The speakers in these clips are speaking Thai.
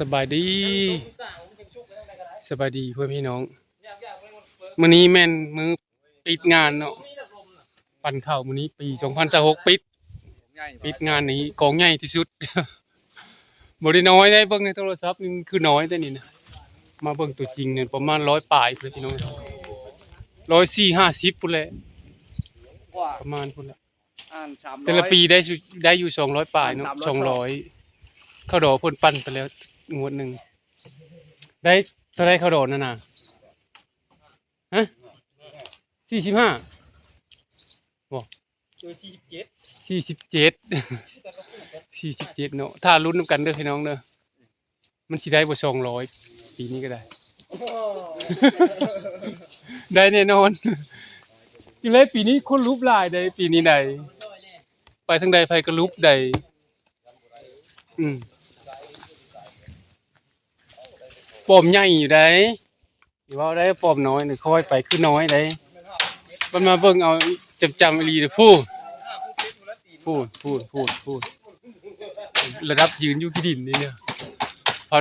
สบายดีสบายดีเพื่อนพี่น้องมื้อนี้แม่นมื้อปิดงานเนาะปันเข้ามื้อนี้ปี2026ปิดปิดงานนี้กองใหญ่ที่สุดบ่ได้น้อยได้เบิ่งในโทรศัพท์นี่มันคือน้อยแต่นี่นะมาเบิ่งตัวจริงเนี่ยประมาณ100ปลายเพื่อนพี่น้อง140 50พุ่นแหละกว่าประมาณพุ่นแหละอ่านสามร้อยแต่ละปีได้อยู่ได้อยู่200ปลายเนาะสามร้อย200เข้าดอกเพิ่นปั้นไปแล้ว งวดหนึงได้เท่าไรเข้าดอกนั่นน่ะฮะ45เจอสี่สิบเจ็ดสี่สิบเจ็ดสี่สิบเจ็ดเนาะถ้าลุ้นนำกันเด้อพี่น้องเด้อมันสิได้บ่สองร้อยปีนี้ก็ได้ ได้แน่นอนอีเลยปีนี้คนรูปหลายได้ปีนี้ได้ไปทางใดไฟก็รูปใดอืม ปอมใหญ่อยู่ได้อย่ว่าได้ปอมน้อยนี่ค่อยไปคือน้อยได้มันมาเบิ่งเอาจำจำอีหลีเด้อผู้พูดพูดพูดพูดระดับยืนอยู่ที่ดินนี่เนี่ยพอ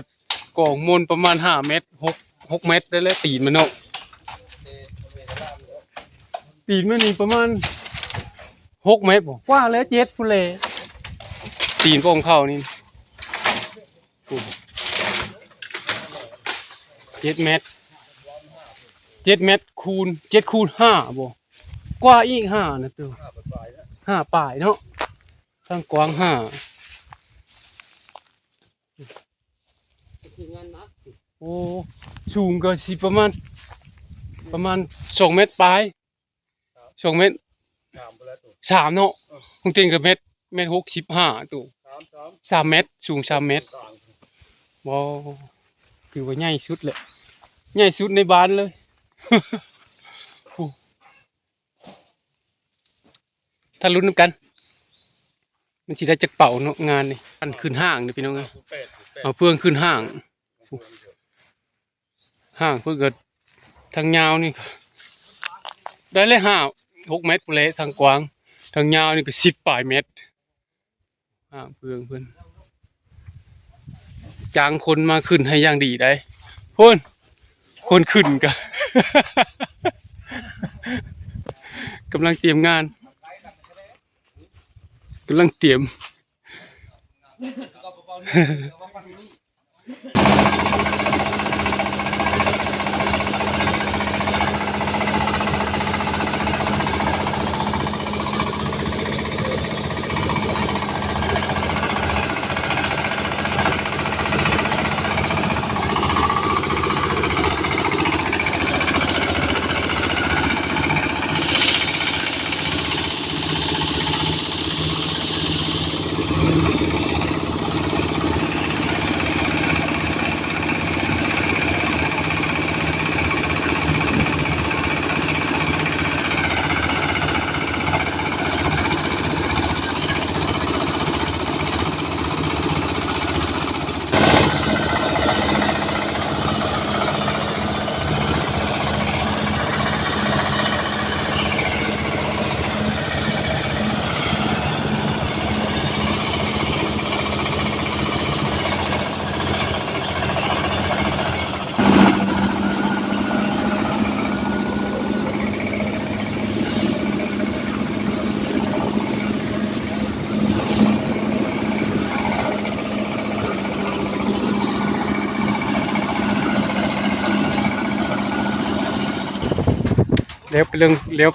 กองมนประมาณห้าเมตรหกหกเมตรได้แล้วตีนมันเนาะตีนมันนี่ประมาณหกเมตรบอกว่าแล้วเจ็ดพุ่นเลยตีนพวกของเขานี่พูด เจ็ดเมตรเจ็ดเมตรคูณเจ็ดคูณห้าบอกกว่าอีกห้านะตัวห้าป่ายเนาะทางกว้างห้าคืองานนักโอ้สูงก็สิประมาณ ประมาณสองเมตรปลายสองเมตรสามไปแล้วตัวสามเนาะคงเต็งกับเมตรเมตรหกสิบห้าตัวสามสามสามเมตรสูงสามเมตรกลางว้ถือว่าใหญ่สุดเลย ใหญ่สุดในบ้านเลยถ้าลุ้นนำกัน มันสิได้จักเป่าเนาะงานนี่อันขึ้นห้างเด้อพี่น้องเอ้ยแปดแปดเอาเพื่องขึ้นห้าง ห้างเพื่อเกิดทางยาวนี่ ได้เลยห้าหกเมตรพู้นแหละทางกว้าง ทางยาวนี่ก็สิบปลายเมตรห้างเพื่องเพื่อนจ้างคนมาขึ้นให้อย่างดีได้พ่น คนขึ้นกันกำลังเตรียมงานกำลังเตรียม ลี้ยวไปเรื่องเลี้ยว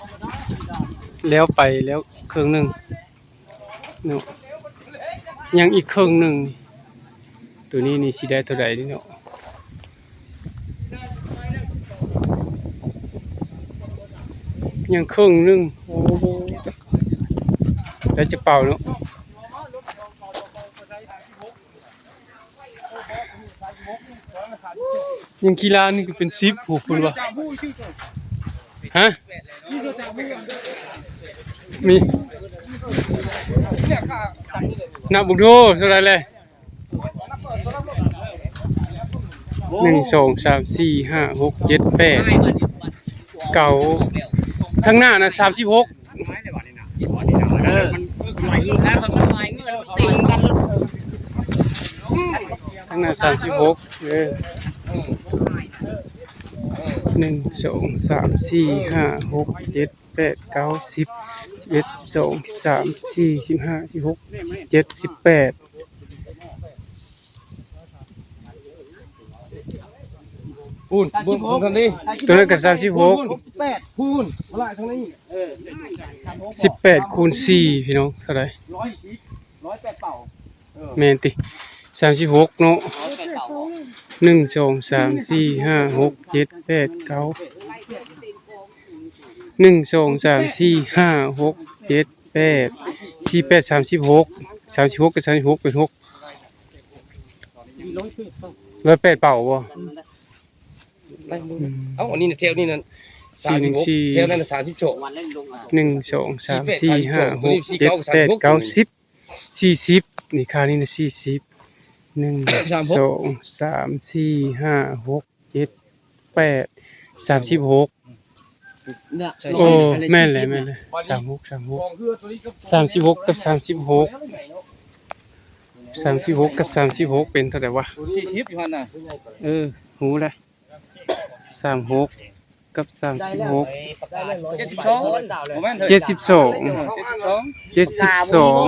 เลี้ยวไปแล้วเครื่องหนึ่งเนาะยังอีกเครื่องหนึ่งตัวนี้นี่สิได้เท่าไหร่นี่เนาะยังครื่งหนึ่งโอ้โหแล้วจะเป่าเนาะยังกีฬานี่ก็เป็นซิปผูกคุณวะ ฮะมีเนี่ยค่าตังค์นี่เลยนับบุกดูเท่าไรเลยหนึ่งสองสามสี่ห้าหกเจ็ดแปดเก้าข้างหน้านะสามสิบหกเออมันไหลแล้วมันไหลเงินติงกันทั้งนั้นสามสิบหกเออ หนึ่งสองสามสี่ห้าหกเจ็ดแปดเก้าสิบสิบเอ็ดสิบสองสิบสามสิบสี่สิบห้าสิบหกสิบเจ็ดสิบแปดพูนพูนพูนกันดิตัวนั้นก็สามสิบหกแปดพูนมาละทางนี้เออสิบแปดคูณสี่พี่น้องเท่าไหรร้อยสิบร้อยแปดเป่าแมนติสามสิบหกเนาะ ร้อยแปดเป่าหนึ่งสองสามสี่ห้าหกเจ็ดแปดเก้าหนึ่งสองสามสี่ห้าหกเจ็ดแปดสี่แปดสามสิบหกสามสิบหกกับสามสิบหกเป็นหกร้อยแปดเป่าร้อยแปดเป่าบ่ไล่มืออืมเอ้าอันนี้เทลนี่นั่นสี่สามหนึ่สิบงหกสี่เทลนั่นสามสิบโฉวันเล่นลงอะหนึ่งสองสามสี่สี่แปดห้าสามหสิบกหกเจ็ดตัวนี้แปดสี่เก้าเก้าสิบสี่สิบนี่ค่านี่นะสี่สิบ หนึ่งสามหก สองสามสี่ห้าหกเจ็ดแปดสามสิบหกเนี่ยโอ้แม่นเลยแม่นเลยสามหกสามหกกองเรือตัวนี้ก็สามสิบหกกับสามสิบหกสามสิบหกกับสามสิบหกเป็นเท่าไหร่วะสี่สิบอยู่หันน่ะเออหูเลยสามหกกับสามสิบหกเจ็ดสิบสองโมเมนต์เจ็ดสิบสองเจ็ดสิบสองเจ็ดสิบสอง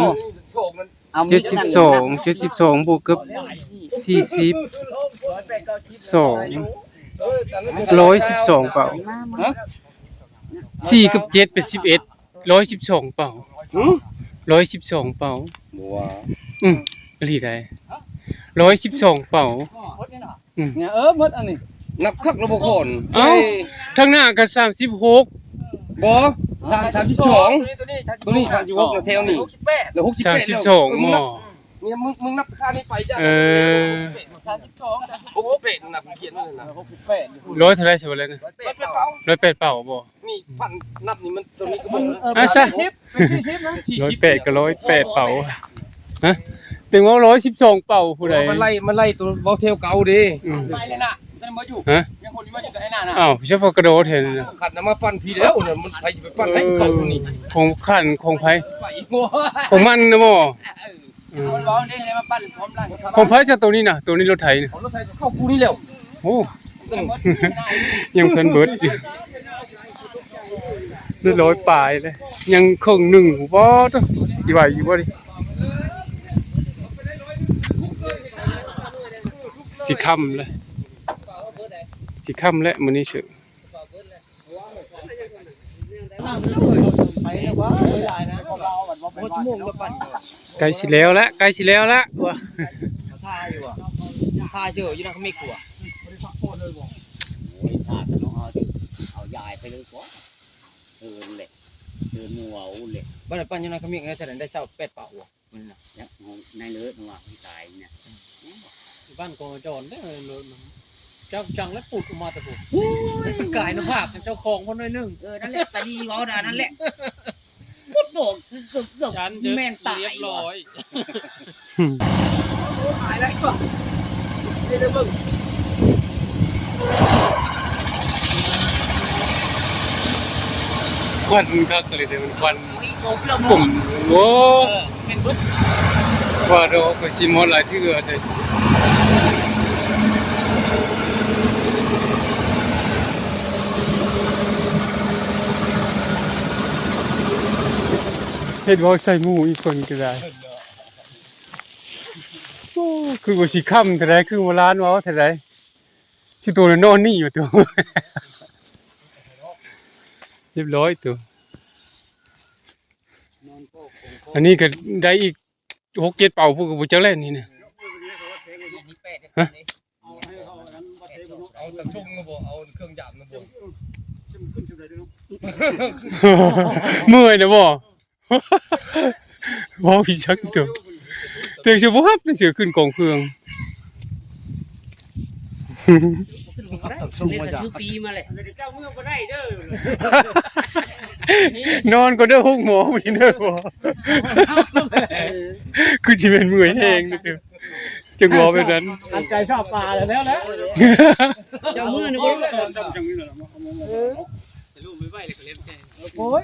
เจ็ดสิบสองเจ็ดสิบสองบวกกับสี่สิบสองร้อยสิบสองเปล่าสี่กับเจ็ดเป็นสิบเอ็ดร้อยสิบสองเปล่าร้อยสิบสองเปล่าบัวอืมผลิตได้ร้อยสิบสองเปล่าอืมเนี่ยเออหมดอันนี้นับคักระบบคนเอ้าทั้งหน้าก็สามสิบหกบ่ สามสามสิบสองตัวนี้ตัวนี้สามสิบหกแล้วเทลนี่หกสิบแปดแล้วหกสิบสามแปดสิบแล้วสองหมอเนี่ยมึงมึงนับค่านี้ไปจ้ะเออสามสิบสองหกสิบแปดนับเขียนไว้เลยนะหกสิบแปดร้อยเท่าไรใช่ไหมเลยนะร้อยแปไปดไปเป่าเป่าร้อยแปดเปล่าบ่นี่พันนับนี่มันตัวนี้ก็บ่อะใช่สิบเป็นสี่สิบนะร้อยแปดกับร้อยแปดเป่าฮะถึงว่าร้อยสิบสองเป่าผู้ใดมันไล่มันไล่ตัวบอลเทลเก่าดิอืมไปเลยน่ะ จะมาอยู่ฮะยังคนที่มาอยู่กับไอ้น่ะน่ะอ้าวเฉพาะกระโดดเห็นนะขัดน้ำมาปั้นพี่แล้วเนี่ยมันใครจะไปปั้นให้เขาตัวนี้ของขันของไผไปอีกงัวของมันนะบ่อืมคนร้องได้เลยมาปั้นพร้อมร่างของไผจะตัวนี้น่ะตัวนี้รถไถน่ะของรถไทยเข้ากูนี่แล้วโอ้ยังเพิ่นเบิดอยู่เรียบร้อยปลายเลยยังครึ่งหนึ่งบ่ตัวอีไหวอยู่บ่ดิสิค่ำเลย สิค่ำแล้วมื้อนี้เชื่อไปแล้ววะเวลานะของเราแบบว่าเป็นชั่วโมงละปั้นใกล้สิแล้วละใกล้สิแล้วละว่ะท่าอยู่อะท่าเจออยู่นะเขาไม่กลัวโอ้ยท่าจะต้องเอาเอายายไปเลยก่อนเดินเลยเดินมัวเอาเลยบ้านปั้นอยู่นะเขามีอะไรแต่ได้เช่าเป็ดเป่าอะมันน่ะเนี่ยในเลือดว่าพี่ตายเนี่ยบ้านกองจรได้เลย เจ้าจังและปูดออกมาแต่ผมกายนภาพเจ้าของคนน้อยนึงเออนั่นแหละตาดีเขาด่านั่นแหละพูดบอกเกือบเกือบแม่นตายเรียบร้อยควันคักเลยเด้อมันควันโชว์เรื่องผมโอ้เป็นบึ้ว่าดอกก็สิหมดหลายเทื่อเด้อ เฮ็ดเว้าใส่หมู่อีกคนก็ได้โอ้คือบ่สิค่ำเท่าใดคือโบราณเว้าเท่าใดสิตัวนั้นนอนนี่อยู่ตัวเรียบร้อยตัวอันนี้ก็ได้อีกหกเจ็ดเป่าพวกกูจะเล่นนี่นะเอาตะชุ่มนะบ่เอาเครื่องหยาบนะบ่เมื่อยนะบ่ ว้าวพี่ชักตัวเตือนเชื่อบ่ครับเสือขึ้นกองเครื่องเล่นแต่ชื่อปีมาเลยเจ้าเมื่อก็ได้เด้อนอนก็เด้อห้องหมอมื้อนี้เด้อบ่คือสิเป็นเมื่อยแฮงนี่เด้อจังหวะแบบนั้นอันใจชอบปลาแล้วแล้วเจ้ามือนี่บ่รูปไม่ไหวเลยก็เล่นแจ้ โอ้ย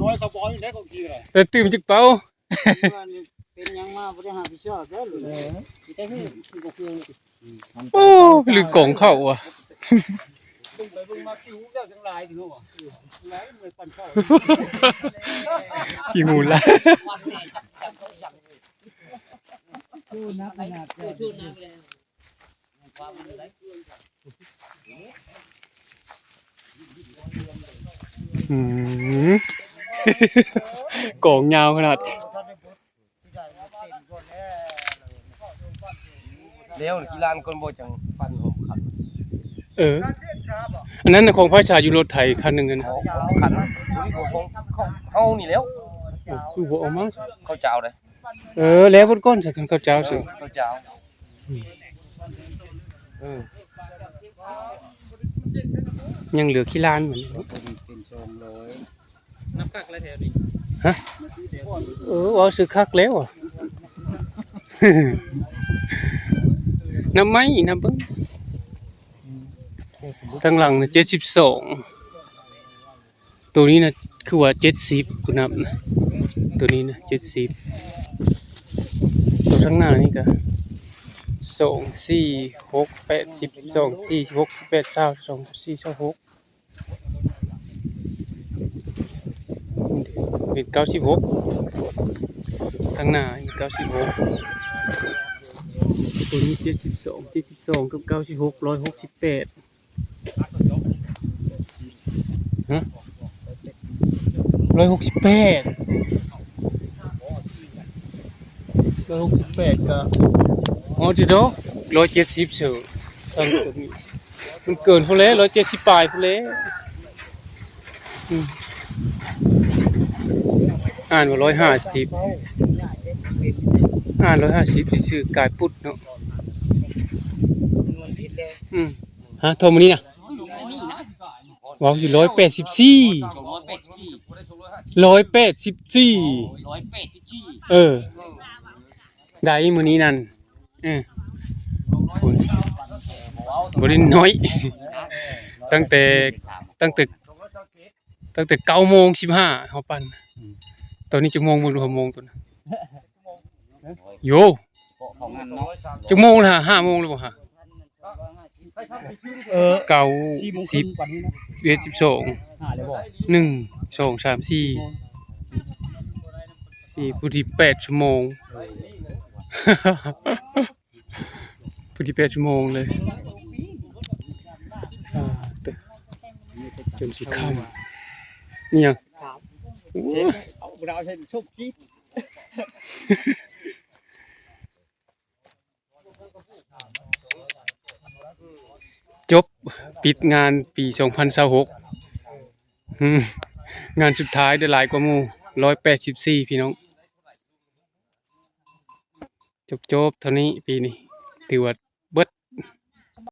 น้อยเขาบอยอยู่ได้ของจริงเลยแต่ตื่มจักเป่าเป็นเป็นยังมาบ่ได้หาพี่ชอบเด้อลูกสิได้คือสิบ่เคืองโอ้ลืมกล่องเข้าว่ะลงไปลงมาผิวเจ้าจังหลายถือว่าหลายเหมือนปั่นข้าวขี้มูลละวันแม่จับจับเขาจับชูนักขนาดชูนักเลยความมันไหล อืมกล่องยาวขนาดแล้วกีฬานคนบ่จังปั้นหอมขันเออ อันนั้นน่ะของพระชายอยู่รถไถคันหนึงอะนะเอาขันตัวนี้ของของเฮานี่แล้วโอ้คือบ่เอามาเขาจะเอาเลยเออ แล้วบนก้อนใส่กันข้าวเจ้าสิเขาจะเอาเออยังเหลือขี้ลานเหมือนกัน เป็นทรงเลย น้ำกักอะไรแถวนี้เออเอาซื้อคักแล้วอะน้ำไม้น้ำเบิ้งทางหลังนะเจ็ดสิบสองตัวนี้นะคือว่าเจ็ดสิบคุณนับนะตัวนี้นะเจ็ดสิบตัวข้างหน้านี่ก็สองสี่หกแปดสิบสองสี่หกแปดเก้าสองสี่สองหก เป็นเก้าสิบหกทางหน้าอีกเก้าสิบหกตัวนี้เจ็ดสิบสองเจ็ดสิบสองกับเก้าสิบหกร้อยหกสิบแปดฮะร้อยหกสิบแปดร้อยหกสิบแปดก็อ๋อเดียวร้อยเจ็ดสิบเชียวตั้งตัวนี้มันเกินพอแล้วร้อยเจ็ดสิบปลายพอแล้ว อ่านว่าร้อยห้าสิบอ่านร้อยห้าสิบชื่อกายปุดเนาะอืมฮะโทรมานี่นะบอกอยู่ร้อยแปดสิบสี่ร้อยแปดสิบสี่ร้อยแปดสิบสี่เออ ได้มือนี้นั่นเออคุณบริน้อย ตั้งแต่ตั้งแต่ตั้งแต่เก้าโมงสิบห้าเขาปั่น ตอนนี้จะโมงมึงดูหกโมงตัวนะโยของงานเนาะจะโมงละห้าโมงเลยบ่ฮะเออเก้าสี่โมงคสิรึ่บงวันนี้นะสิบเอ็ดสิบสองหาเลยบอกหนึ่งสองสามสี่สี่พุทธิแปดชั่วโมงพุทธิแปดชั่วโมงเลยอ่าเตะจนสิค่ำนี่ยังโอ้ย เราเห็นชุบกี้จบปิดงานปีสองพันหกงานสุดท้ายได้หลายกว่ามู่ร้อยแปดสิบสี่พี่น้อง จบจบเท่านี้ปีนี้ถือว่า